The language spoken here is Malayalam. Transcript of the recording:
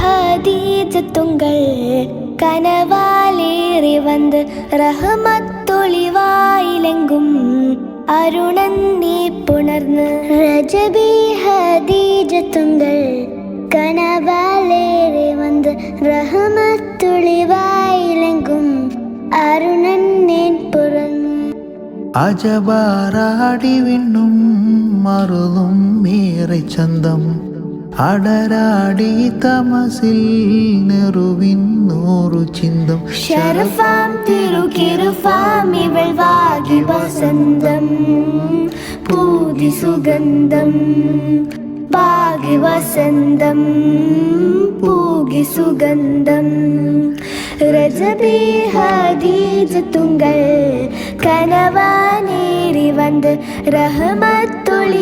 ഹദീജത്തുങ്കൾ കനവാലേറി വന്ന് റഹമത്തൊളിവായിലെങ്കും അരുണൻ നീ പുണർന്ന്. രജബി ഹദീജത്തുങ്കൾ കനവാലേറി വന്ന് റഹമത്തൊളിവായിലെങ്കും അരുണൻ നീ പുറന്നു. അജബാറാടി വിണ്ണും മറുതും ഏറെ ചന്തം. അടരാടി തമസിൽ നെറുവിൻ നൂറു ചിന്തം. ശരഫാം തിരുകിരുഫാം ഇവൾ വാകി വസന്തം. പൂതി സുഗന്ധം ഭാഗ്യ വസന്തം. പൂകി സുഗന്ധം. രജബി ഹദീജത്തുങ്കൾ കനവാനേറി വന്ന് റഹമത്തൊളിവായിലെങ്കും